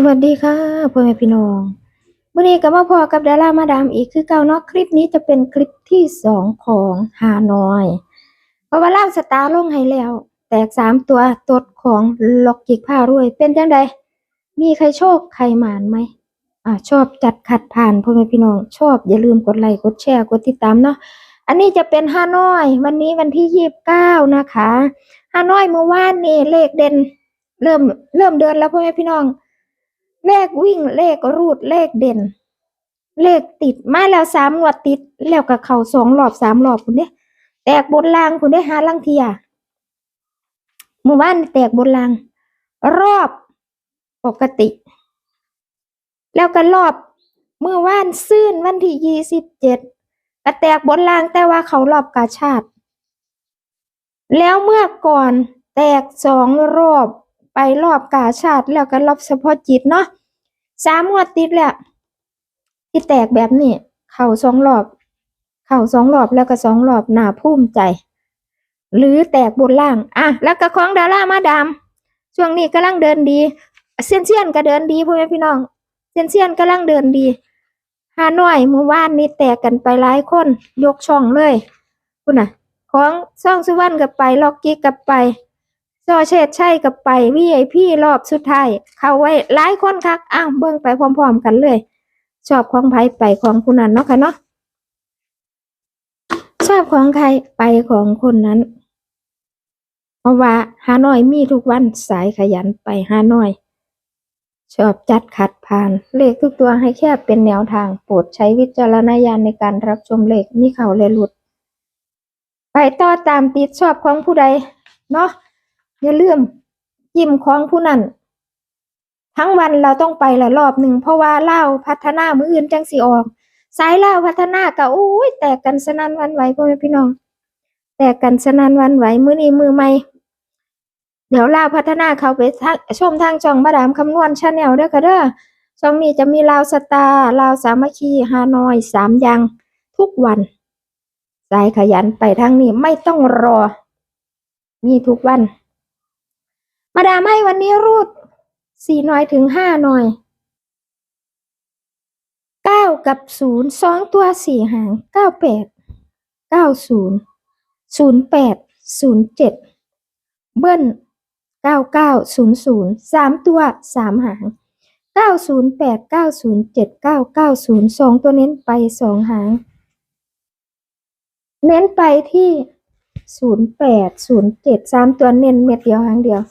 สวัสดีค่ะพ่อแม่พี่น้องวันนี้ก็มาพอกับดารามาดามอีกคือเก่าเนาะคลิปนี้จะเป็นคลิปที่สองของฮานอย เพราะว่าล่ามสตาร์ลงให้แล้ว แตกสามตัวตดของล็อกกิกผ้ารวย เป็นจังใดมีใครโชคใครหมานไหมอ่าชอบจัดขัดผ่านพ่อแม่พี่น้อง ชอบอย่าลืมกดไลค์กดแชร์กดติดตามเนาะอันนี้จะเป็นฮานอย วันนี้วันที่ยี่สิบเก้านะคะฮานอยเมื่อวานนี่เลขเด่น เริ่มเริ่มเดินแล้วพ่อแม่พี่น้อง เลขวิ่งเลขรูดเลขเด่น เลขติดมาแล้วสามงวดติด แล้วกับเขาสองรอบสามรอบคุณเด้แตกบนรางคุณได้หาลังเทียเมื่อวานแตกบนราง รอบปกติ แล้วก็รอบเมื่อวานซื่นวันที่ยี่สิบเจ็ดก็แตกบนรางแต่ว่าเขารอบกาชาติ แล้วเมื่อก่อนแตกสองรอบไปรอบกาชาติแล้วก็รอบเฉพาะจิตเนาะ สามงวดติดแล้วที่แตกแบบนี้ เข่าสองรอบ เข่าสองรอบแล้วก็สองรอบน่าภูมิใจ หรือแตกบนล่าง อะ แล้วก็ของดารามาดาม ช่วงนี้กำลังเดินดี เซียนเซียนก็เดินดีพ่อแม่พี่น้อง เซียนเซียนกำลังเดินดีฮานอยเมื่อวานนี้แตกกันไปหลายคน ยกช่องเลย คุณน่ะ ของซ่องสุวรรณกับไป ล็อกกี้กับไป ซอเชดใช่กับไปวีไอพีรอบสุดท้ายเข้าไว้หลายคนคักอ้าวเบิ่งไปพร้อมๆกันเลย ชอบของไผไปของผู้นั้นเนาะค่ะเนาะชอบของใครไปของคนนั้นเพราะว่าฮานอยมีทุกวันสายขยันไปฮานอย ชอบจัดขัดผ่าน เลขทุกตัวให้แค่เป็นแนวทางโปรดใช้วิจารณญาณในการรับชมเลขมีเขาและหลุด ไปต่อตามติดชอบของผู้ใด เนาะ อย่าลืมยิ้มของผู้นั้นทั้งวันเราต้องไปละรอบหนึ่งเพราะว่าเล่าพัฒนามืออื่นจังสิออกสายเล่าพัฒนาก็โอ้ยแตกกันสนั่นวันไหวพ่อแม่พี่น้อง แตกกันสนั่นวันไหวมือนี้มือใหม่เดี๋ยวเล่าพัฒนาเขาไปทางชมทางช่องมาดามคำนวณชาแนลเด้อค่ะเด้อช่องนี้จะมีลาวสตาร์ลาวสามัคคีฮานอยสามอย่างทุกวันสายขยันไปทางนี้ไม่ต้องรอ มีทุกวัน มาดามให้วันนี้รูดสี่หน่อยถึงห้าหน่อยเก้ากับศูนย์สองตัวสี่หางเก้าแปดเก้าศูนย์ศูนย์แปดศูนย์เจ็ดเบิ้ลเก้าเก้าศูนย์ศูนย์สามตัวสามหางเก้าศูนย์แปดเก้าศูนย์เจ็ดเก้าเก้าศูนย์สองตัวเน้นไปสองหาง เน้นไปที่ศูนย์แปดศูนย์เจ็ดสามตัวเน้นเม็ดเดียวหางเดียว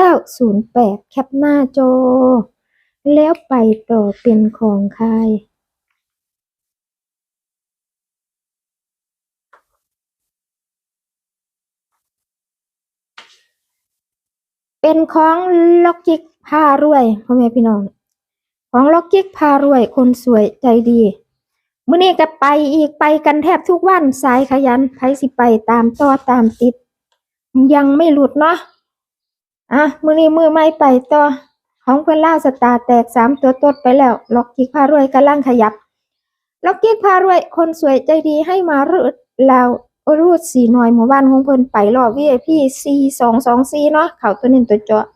เก้าศูนย์แปดแคปหน้าจอ แล้วไปต่อเป็นของใครเป็นของล็อกกิกพารวยพ่อแม่พี่น้อง ของล็อกกิกพารวย คนสวยใจดีมื้อนี้ก็ไปอีกไปกันแทบทุกวันสายขยันไผสิไปตามต่อตามติด ยังไม่หลุดเนาะ อะมือนี้มือไม่ไปต่อ ของเพื่อนล่าสตาร์แตกสามตัวตดไปแล้ว ล็อกกิกพารวยกำลังขยับ ล็อกกิกพารวยคนสวยใจดีให้มารูดแล้วรูดสีหน่อยหมู่บ้านของเพิ่อนไปรอบวีไอพีซีสองสองซีเนาะเขาตัวหนี้ตัวจาะ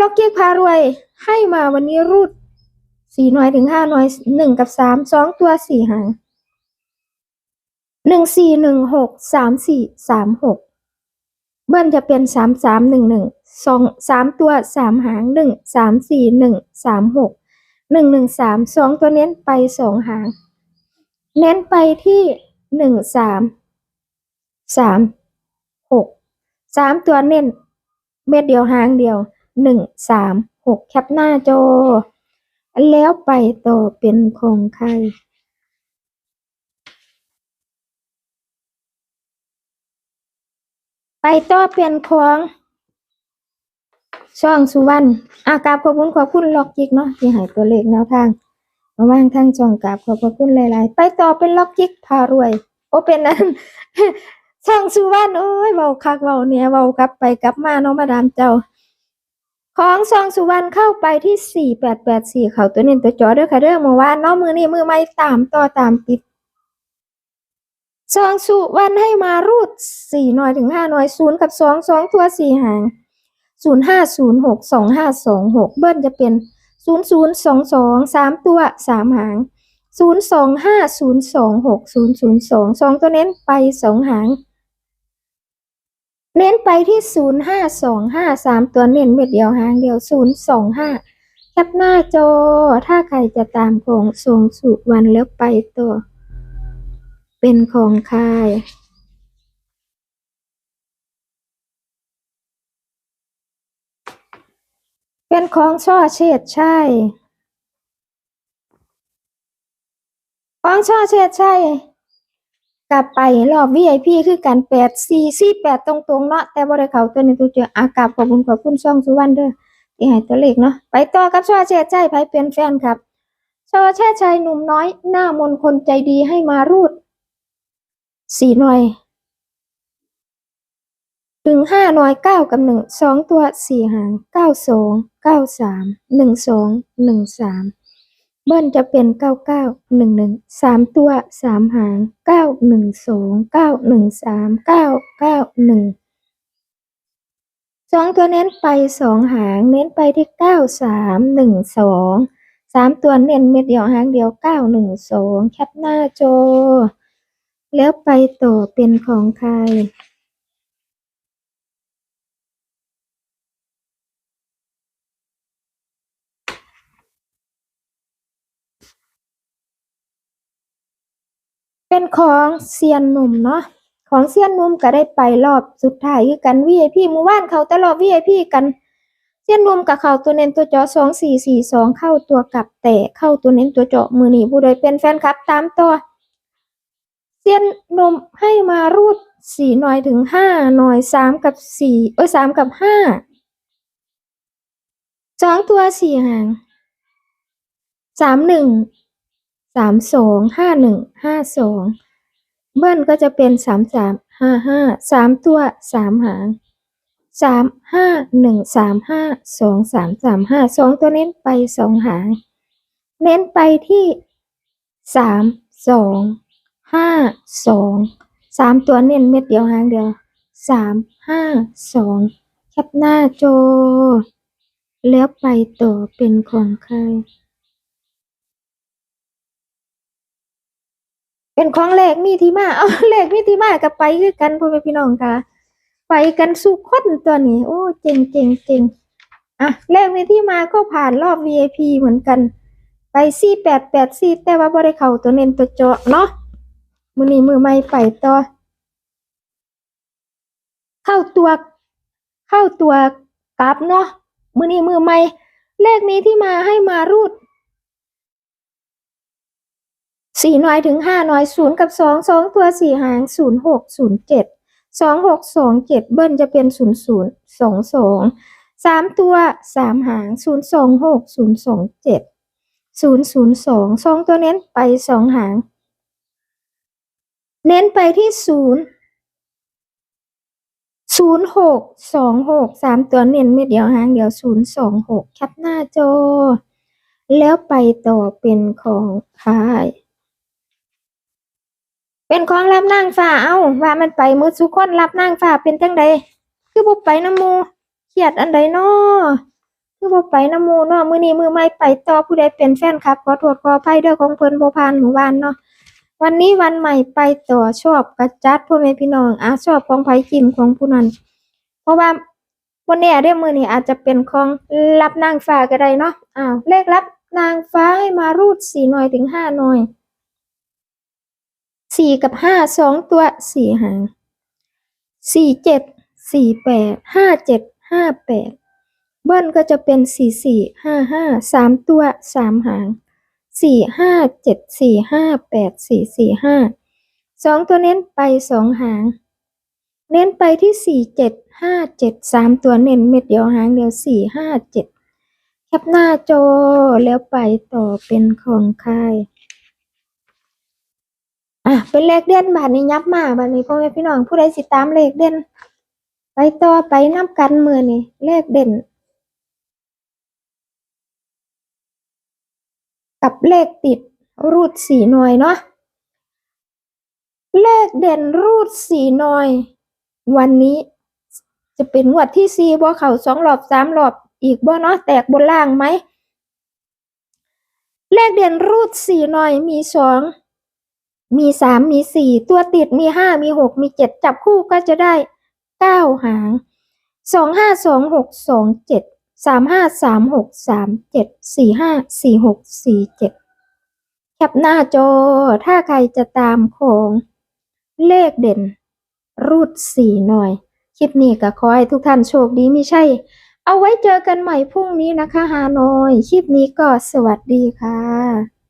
ล็อกกิกพารวยให้มาวันนี้รูดสี่หน่อยถึงห้าหน่อยหนึ่งกับสามสองตัวสี่หางหนึ่งสี่หนึ่งหกสามสี่สามหก เบิ้ลจะเป็นสามสามหนึ่งหนึ่งสองสามตัวสามหางหนึ่งสามสี่หนึ่งสามหกหนึ่งหนึ่งสามสองตัวเน้นไปสองหาง เน้นไปที่หนึ่งสามสามหกสามตัวเน้น เม็ดเดียวหางเดียวหนึ่งสามหกแคปหน้าจอ แล้วไปต่อเป็นของใคร ไปต่อเป็นของช่องสุวรรณอากราบขอบคุณขอบคุณล็อกจิกเนาะที่ให้ตัวเลขแนวทางมาว่างทางช่องกราบขอบพระคุณหลาย ๆ ไปต่อเป็นล็อกจิกพารวย โอเป็นนั้นช่องสุวรรณโอ้ยเว้าคักเว้าเนี่ยเว้ากลับไปกลับมาเนาะมาดามเจ้า ของช่องสุวรรณเข้าไปที่สี่แปดแปดสี่เขาตัวเน้ตัวจอเด้อค่ะเด้อเมื่อวานเนาะมือนี้มือไม่ตามต่อตามติด สองสุวรรณให้มารูดสี่หน่อยถึงห้าหน่อยศูนย์กับสองสองตัวสี่หางศูนย์ห้าศูนย์หกสองห้าสองหกเบิ้ลจะเป็นศูนย์ศูนย์สองสองสามตัวสามหางศูนย์สองห้าศูนย์สองหกศูนย์ศูนย์สองสองตัวเน้นไปสองหาง เน้นไปที่ศูนย์ห้าสองห้าสามตัวเน้นเม็ดเดียวหางเดียวศูนย์สองห้าแคปหน้าจอถ้าใครจะตามของทรงสุวรรณแล้วไปต่อ เป็นของใครเป็นของช่อเชษใช่ของช่อเชษใช่กลับไปรอบ VIP คือกันแปดสี่สี่แปดตรงๆเนาะแต่บ่ได้เขาตัวนี้ตัวเจออากลับขอบคุณขอบคุณช่องสุวรรณเด้อที่ให้ตัวเลขเนาะไปต่อกับช่อเชษใช่ไผเป็นแฟนครับช่อเชษชัยหนุ่มน้อย หน้ามนคนใจดีให้มารูด สี่หน่อยถึงห้าหน่อยเก้ากับหนึ่งสองตัวสี่หางเก้าสองเก้าสามหนึ่งสองหนึ่งสามเบิ้ลจะเป็นเก้าเก้าหนึ่งหนึ่งสามตัวสามหางเก้าหนึ่งสองเก้าหนึ่งสามเก้าเก้าหนึ่งสองตัวเน้นไปสองหางเน้นไปที่เก้าสามหนึ่งสองสามตัวเน้นเม็ดเดียวหางเดียวเก้าหนึ่งสองแคปหน้าจอ แล้วไปต่อเป็นของใครเป็นของเซียนหนุ่มเนาะของเซียนหนุ่มก็ได้ไปรอบสุดท้ายคือกัน VIP หมู่บ้านเขาแต่รอบ VIP กันเซียนหนุ่มกับเขาตัวเน้นตัวเจาะสองสี่สี่สองเข้าตัวกลับแต่เข้าตัวเน้นตัวเจาะมือหนีผู้ใดเป็นแฟนคลับตามตัว เซียนนมให้มารูดสี่หน่อยถึงห้าหน่อยสามกับสี่เอ้ยสามกับห้าสองตัวสี่หางสามหนึ่งสามสองห้าหนึ่งห้าสองเบิ้ลก็จะเป็นสามสามห้าห้าสามตัวสามหางสามห้าหนึ่งสามห้าสองสามสามห้าสองตัวเน้นไปสองหาง เน้นไปที่สามสอง ห้าสองสามตัวเน้นเม็ดเดียวหางเดียวสามห้าสองแคปหน้าโจ แล้วไปต่อเป็นของใคร เป็นของเลขมีที่มา เอาเลขมีที่มากับไปคือกันพ่อแม่พี่น้องค่ะ ไปกันสุขคนตัวนี้ โอ้เจ๋งเจ๋งเจ๋งอะเลขมีที่มาก็ผ่านรอบ VIP เหมือนกัน ไปสี่แปดแปดสี่แต่ว่าบ่ได้เขาตัวเน้นตัวเจาะเนาะ มือนี้มือไม่ไปต่อ เข้าตัว เข้าตัวกลับเนาะมือนี้มือไม่เลขมีที่มาให้มารูดสี่หน่อยถึงห้าหน่อยศูนย์กับสองสองตัวสี่หางศูนย์หกศูนย์เจ็ดสองหกสองเจ็ดเบิ้ลจะเป็นศูนย์ศูนย์สองสองสามตัวสามหางศูนย์สองหกศูนย์สองเจ็ดศูนย์ศูนย์สองสองตัวเน้นไปสองหาง เน้นไปที่ศูนย์ศูนย์หกสองหกสามตัวเน้นเม็ดเดียวหางเดียวศูนย์สองหกแคปหน้าจอ แล้วไปต่อเป็นของค่าย เป็นของรับนางฟ้าเอ้า ว่ามันไปมือสุกคนรับนางฟ้าเป็นจังใดคือบ่ไปน้ำมูเครียดอันใดน้อคือบ่ไปน้ำมูเนาะมื้อนี้มือใหม่ไปต่อผู้ใดเป็นแฟนคลับขอโทษขออภัยเด้อของเพิ่นบ่ผ่านหมู่บ้านเนาะ วันนี้วันใหม่ไปต่อชอบกระจัดพ่อแม่พี่น้องอะชอบของไผ่กินของผู้นั้น เพราะว่าบ่แน่เด้องมือนี้อาจจะเป็นของรับนางฟ้าก็ได้เนาะอ้าวเลขรับนางฟ้าให้มารูด4หน่อยถึง5หน่อยสี่กับห้าสองตัวสี่หางสี่เจ็ดสี่แปดห้าเจ็ดห้าแปดเบิ้ลก็จะเป็นสี่สี่ห้าห้าสามตัวสามหาง สี่ห้าเจ็ดสี่ห้าแปดสี่สี่ห้าสองตัวเน้นไปสองหาง เน้นไปที่สี่เจ็ดห้าเจ็ดสามตัวเน้นเม็ดเดียวหางเดียวสี่ห้าเจ็ดแคปหน้าจอแล้วไปต่อเป็นของใครอะเป็นเลขเด่นบาทนี้ยับมาบาทนี้พ่อแม่พี่น้องผู้ใดสิตามเลขเด่นไปต่อไปนับกันมือนี่เลขเด่น กับเลขติดรูดสี่หน่วยเนาะเลขเด่นรูดสี่หน่วย วันนี้จะเป็นงวดที่สี่บ่เข้าสองรอบสามรอบอีกบ่เนาะแตกบนล่างไหม เลขเด่นรูดสี่หน่อยมีสองมีสามมีสี่ตัวติดมีห้ามีหกมีเจ็ดจับคู่ก็จะได้เก้าหางสองห้าสองหกสองเจ็ด สามห้าสามหกสามเจ็ดสี่ห้าสี่หกสี่เจ็ดแคปหน้าจอ ถ้าใครจะตามของเลขเด่น รูดสี่หน่อย คลิปนี้ก็ขอให้ทุกท่านโชคดีไม่ใช่ เอาไว้เจอกันใหม่พรุ่งนี้นะคะฮานอย คลิปนี้ก็สวัสดีค่ะ